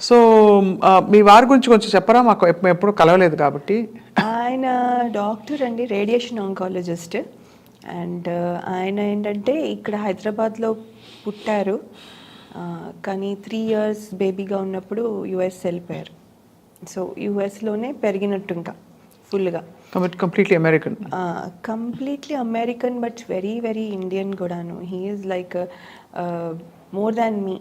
So మీ వారి గురించి కొంచెం చెప్పరా? మాకు ఎప్ప- ఎప్పుడు కలవలేదు కాబట్టి. ఆయన డాక్టర్ అండి రేడియేషన్ ఆంకాలజిస్ట్. అండ్ ఆయన ఏంటంటే ఇక్కడ హైదరాబాద్లో పుట్టారు. కానీ త్రీ ఇయర్స్ బేబీగా ఉన్నప్పుడు యుఎస్ వెళ్ళిపోయారు. సో యుఎస్లోనే పెరిగినట్టు ఇంకా ఫుల్గా. Completely American. Completely American but very very Indian కూడాను. He is like more than me.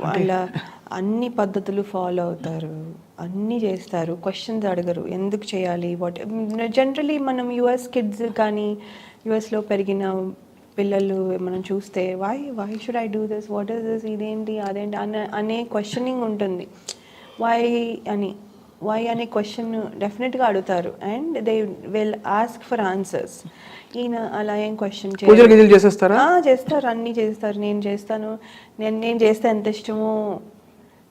వాళ్ళ అన్ని పద్ధతులు ఫాలో అవుతారు అన్నీ చేస్తారు. క్వశ్చన్స్ అడగరు. ఎందుకు చేయాలి? వాట్ జనరలీ మనం యుఎస్ కిడ్స్ కానీ యుఎస్లో పెరిగిన పిల్లలు మనం చూస్తే why why should I do this what is this ఇదేంటి? అదేంటి? అనే అనే క్వశ్చనింగ్ ఉంటుంది. వై అని వై అనే క్వశ్చన్ డెఫినెట్గా అడుగుతారు. And they will ask for answers ఈయన అలా ఏం క్వశ్చన్ ఆ, చేస్తారు. అన్నీ చేస్తారు. నేను చేస్తాను. నేను నేను చేస్తే ఎంత ఇష్టమో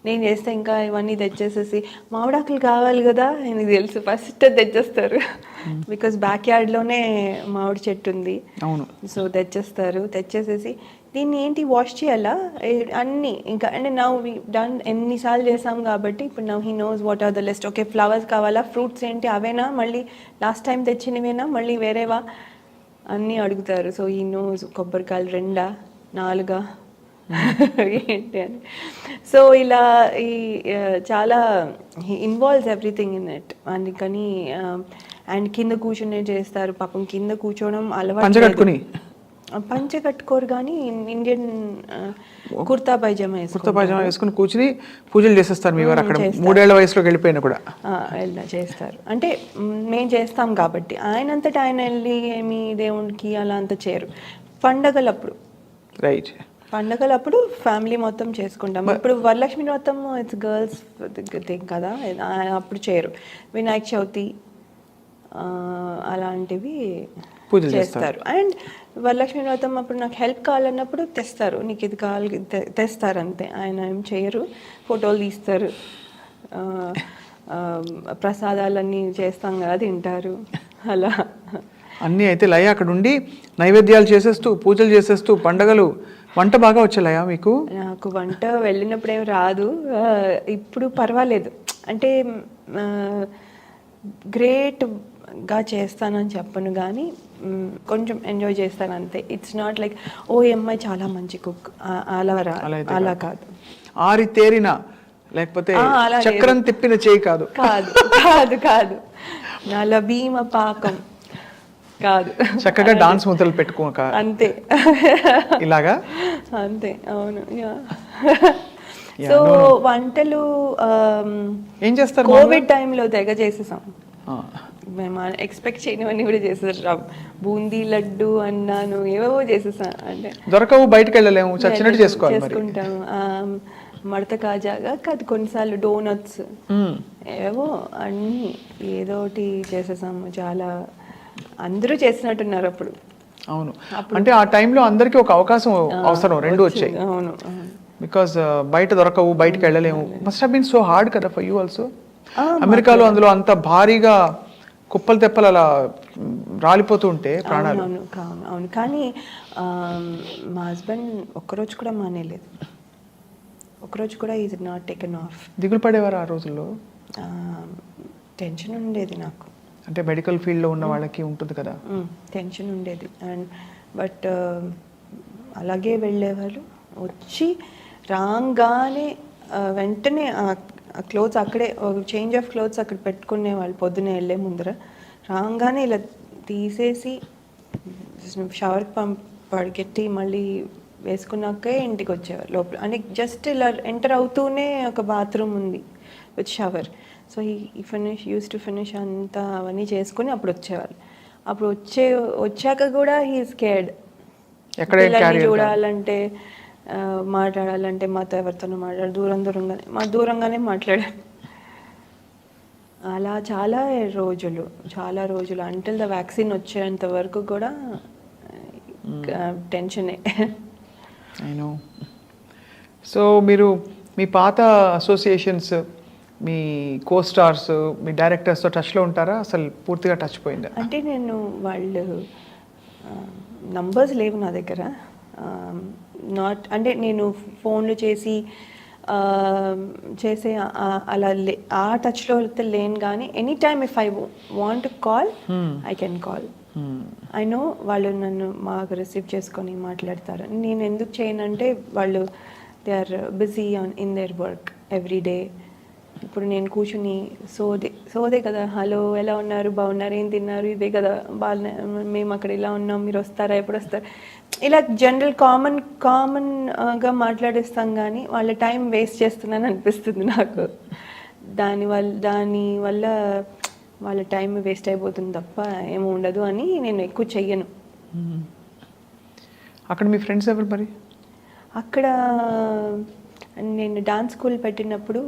నేను చేస్తే ఇంకా ఇవన్నీ తెచ్చేసేసి మామిడాకులు కావాలి కదా ఆయనకి తెలుసు. ఫస్ట్ తెచ్చేస్తారు. బికాస్ బ్యాక్ యార్డ్లోనే మామిడి చెట్టు ఉంది. అవును. సో తెచ్చేస్తారు. తెచ్చేసేసి దీన్ని ఏంటి వాష్ చేయాలా? అన్నీ ఇంకా అంటే నవ్ డన్ ఎన్నిసార్లు చేసాం కాబట్టి ఇప్పుడు now he knows what are the list okay flowers కావాలా? ఫ్రూట్స్ ఏంటి? అవేనా? మళ్ళీ లాస్ట్ టైం తెచ్చినవేనా? మళ్ళీ వేరేవా? అన్నీ అడుగుతారు. సో ఈ నోస్ కొబ్బరికాయలు రెండా? నాలుగా? ఏంటి అని. సో ఇలా ఈ చాలా ఇన్వాల్వ్స్ ఎవ్రీథింగ్ ఇన్ ఇట్. అందుకని అండ్ కింద కూర్చునే చేస్తారు. పాపం కింద కూర్చోవడం అలవాటు పంచ కట్టుకోరు కానీ Indian kurta pyjama kurta pyjama వేసుకుని కూర్చుని పూజలు చేసేస్తారు మీ వారు అక్కడ. మూడేళ్ళ వయసులోకి వెళ్ళిపోయినా కూడా. వెళ్ళ చేస్తారు. అంటే మేము చేస్తాం కాబట్టి. ఆయనంతటా ఆయన వెళ్ళి ఏమి దేవునికి అలా అంత చేయరు. పండగలప్పుడు. రైట్. పండగలప్పుడు ఫ్యామిలీ మొత్తం చేసుకుంటాం. ఇప్పుడు వరలక్ష్మి వ్రతం ఇట్స్ గర్ల్స్ థింగ్ కదా. అప్పుడు చేయరు. వినాయక చవితి అలాంటివి చేస్తారు. అండ్ వరలక్ష్మి వ్రతం అప్పుడు నాకు హెల్ప్ కావాలన్నప్పుడు తెస్తారు. నీకు ఇది కావాలి తెస్తారు అంతే. ఆయన ఏం చేయరు. ఫోటోలు తీస్తారు. ప్రసాదాలన్నీ చేస్తాం కదా తింటారు. అలా. అన్నీ అయితే లయ అక్కడ ఉండి నైవేద్యాలు చేసేస్తూ పూజలు చేసేస్తూ పండగలు. వంట బాగా వచ్చే లయ మీకు? నాకు వంట వెళ్ళినప్పుడు ఏం రాదు. ఇప్పుడు పర్వాలేదు. అంటే గ్రేట్గా చేస్తానని చెప్పను కానీ కొంచెం ఎంజాయ్ చేస్తాను అంతే. ఇట్స్ నాట్ లైక్ ఓ అమ్మాయి చాలా మంచి కుక్. అలా అలా కాదు. ఆరి తేరిన లేకపోతే. చక్రం తిప్పిన చేయి కాదు. కాదు కాదు కాదు. నల భీమ పాకం కాదు. చక్కగా డాన్స్ ముద్దలు పెట్టుకోక అంతే. ఇలాగా? అంతే అవును. సో వంటలు ఏం చేస్తారు కోవిడ్ టైంలో తెగ చేసేసాం. మేము ఎక్స్పెక్ట్ చేయనివన్నీ కూడా చేసేసాం బూందీ లడ్డు అన్నాను ఏవేవో చేసేసాం. అంటే దొరకవు బయటకు వెళ్ళలేము చచ్చినట్టు చేసుకోవాలి చేసుకుంటాం మడత కాజాగా కాదు కొన్నిసార్లు డోనట్స్. ఏవో అన్నీ ఏదో ఒకటి చేసేసాము. చాలా అందరూ చేసినట్టున్నారు అప్పుడు. అవును. అంటే ఆ టైంలో అందరికీ ఒక అవకాశం అవసరం రెండు వచ్చాయి. అవును. బికాస్ బయట దొరకవు బయటకు వెళ్ళలేము. Must have been so hard కదా ఫర్ యూ ఆల్సో అమెరికాలో అందులో అంత భారీగా కుప్పలు తెప్పలు అలా రాలిపోతూ ఉంటే ప్రాణాలు. అవును. కానీ మా హస్బెండ్ ఒక్కరోజు కూడా మానేలేదు. ఒక్కరోజు కూడా ఈజ్ నాట్ టేకెన్ ఆఫ్ దిగులు పడేవారు ఆ రోజుల్లో? టెన్షన్ ఉండేది నాకు. అంటే మెడికల్ ఫీల్డ్లో ఉన్న వాళ్ళకి ఉంటుంది కదా. టెన్షన్ ఉండేది. అండ్ బట్ అలాగే వెళ్ళేవాళ్ళు. వచ్చి రాగానే వెంటనే ఆ క్లోత్స్ అక్కడే చేంజ్ ఆఫ్ క్లోత్స్ అక్కడ పెట్టుకునే వాళ్ళు పొద్దునే వెళ్ళే ముందర. రాగానే ఇలా తీసేసి షవర్ పంప్ పడికెట్టి మళ్ళీ వేసుకున్నాకే ఇంటికి వచ్చేవారు లోపల అని జస్ట్ ఇలా ఎంటర్ అవుతూనే ఒక బాత్రూమ్ ఉంది విత్ షవర్ సో ఈ ఫినిష్ యూస్ టు ఫినిష్ అంతా అవన్నీ చేసుకుని అప్పుడు వచ్చేవాళ్ళు. అప్పుడు వచ్చే వచ్చాక కూడా హీ స్కేర్డ్ ఎక్కడ పిల్లల్ని చూడాలంటే మాట్లాడాలంటే మాతో ఎవరితోనో మాట్లాడాలి దూరం దూరంగానే మా దూరంగానే మాట్లాడాలి అలా చాలా రోజులు చాలా రోజులు. అంటిల్ ద వ్యాక్సిన్ వచ్చేంత వరకు కూడా టెన్షనే నేను సో మీరు మీ పాత అసోసియేషన్స్ మీ కో స్టార్స్ మీ డైరెక్టర్స్తో టచ్లో ఉంటారా? అసలు పూర్తిగా టచ్ పోయిందా? అంటే నేను వాళ్ళు నంబర్స్ లేవు నా దగ్గర. నాట్ అంటే నేను ఫోన్లు చేసి చేసే అలా లే ఆ టచ్లో అయితే లేను కానీ any time if I want call I can call I know వాళ్ళు నన్ను మాకు రిసీవ్ చేసుకొని మాట్లాడతారు. నేను ఎందుకు చేయనంటే వాళ్ళు they are busy on in their work every day ఇప్పుడు నేను కూర్చుని సోదే సోదే కదా హలో ఎలా ఉన్నారు బాగున్నారు ఏం తిన్నారు ఇదే కదా బాగా మేము అక్కడ ఇలా ఉన్నాం మీరు వస్తారా ఎప్పుడు వస్తారు? ఇలా జనరల్ కామన్ కామన్గా మాట్లాడేస్తాం కానీ వాళ్ళ టైం వేస్ట్ చేస్తున్నాను అనిపిస్తుంది నాకు. దాని వల్ల దాని వల్ల వాళ్ళ టైం వేస్ట్ అయిపోతుంది తప్ప ఏమి ఉండదు అని నేను ఎక్కువ చెయ్యను. అక్కడ మీ ఫ్రెండ్స్ ఎవరు మరి? అక్కడ నేను డాన్స్ స్కూల్ పెట్టినప్పుడు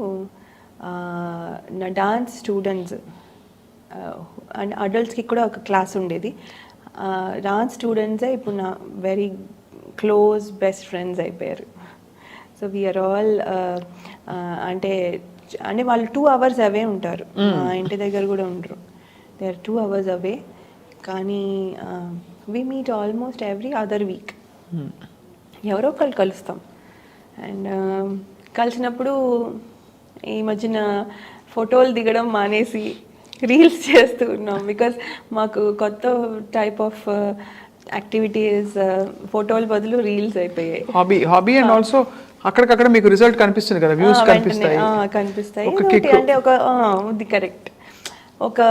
నా డాన్స్ స్టూడెంట్స్ అండ్ అడల్ట్స్కి కూడా ఒక క్లాస్ ఉండేది. డాన్స్ స్టూడెంట్సే ఇప్పుడు నా వెరీ క్లోజ్ బెస్ట్ ఫ్రెండ్స్ అయిపోయారు. సో వీఆర్ ఆల్ అంటే అంటే వాళ్ళు టూ అవర్స్ అవే ఉంటారు. మా ఇంటి దగ్గర కూడా ఉండరు. They are two hours away కానీ we meet almost every other week ఎవరో ఒకళ్ళు కలుస్తాం. అండ్ కలిసినప్పుడు ఈ మధ్యన ఫోటోలు దిగడం మానేసి రీల్స్ చేస్తూ ఉన్నాం. బికాస్ మాకు కొత్త టైప్ ఆఫ్ యాక్టివిటీస్ ఫోటోల బదులు రీల్స్ అయిపోయాయి. హాబీ హాబీ అండ్ ఆల్సో అక్కడికక్కడ మీకు రిజల్ట్ కనిపిస్తుంది కదా వ్యూస్ కనిపిస్తాయి. కనిపిస్తాయి. అంటే ఒక ఇది కరెక్ట్ ఒక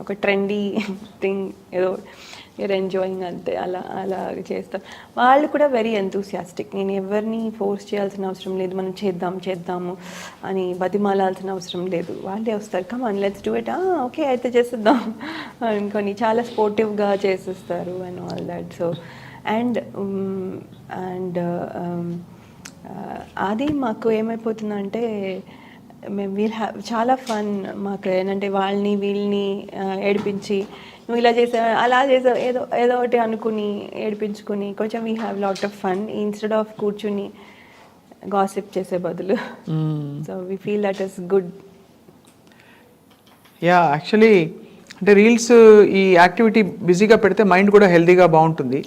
ఒక ట్రెండీ థింగ్ ఏదో యూర్ ఎంజాయింగ్ అంతే అలా అలా చేస్తాం. వాళ్ళు కూడా వెరీ ఎంతూసియాస్టిక్ నేను ఎవరిని ఫోర్స్ చేయాల్సిన అవసరం లేదు. మనం చేద్దాం చేద్దాము అని బతిమాలాల్సిన అవసరం లేదు. వాళ్ళే వస్తారు. Come on let's do it okay అయితే చేసేద్దాం. అనుకొని చాలా స్పోర్టివ్గా చేసేస్తారు and all that so and and అది మాకు ఏమైపోతుందంటే మేము వీల్ హ్యావ్ చాలా ఫన్ మాకు. ఏంటంటే వాళ్ళని వీళ్ళని uh, ఏడిపించి నువ్వు ఇలా చేసావు అలా చేసావు ఏదో ఏదో ఒకటి అనుకుని ఏడిపించుకుని కొంచెం we have lot of fun instead of కూర్చుని గాసిప్ చేసే బదులు. So we feel that is good yeah actually అంటే రీల్స్ ఈ యాక్టివిటీ బిజీగా పెడితే మైండ్ కూడా హెల్తీగా బాగుంటుంది.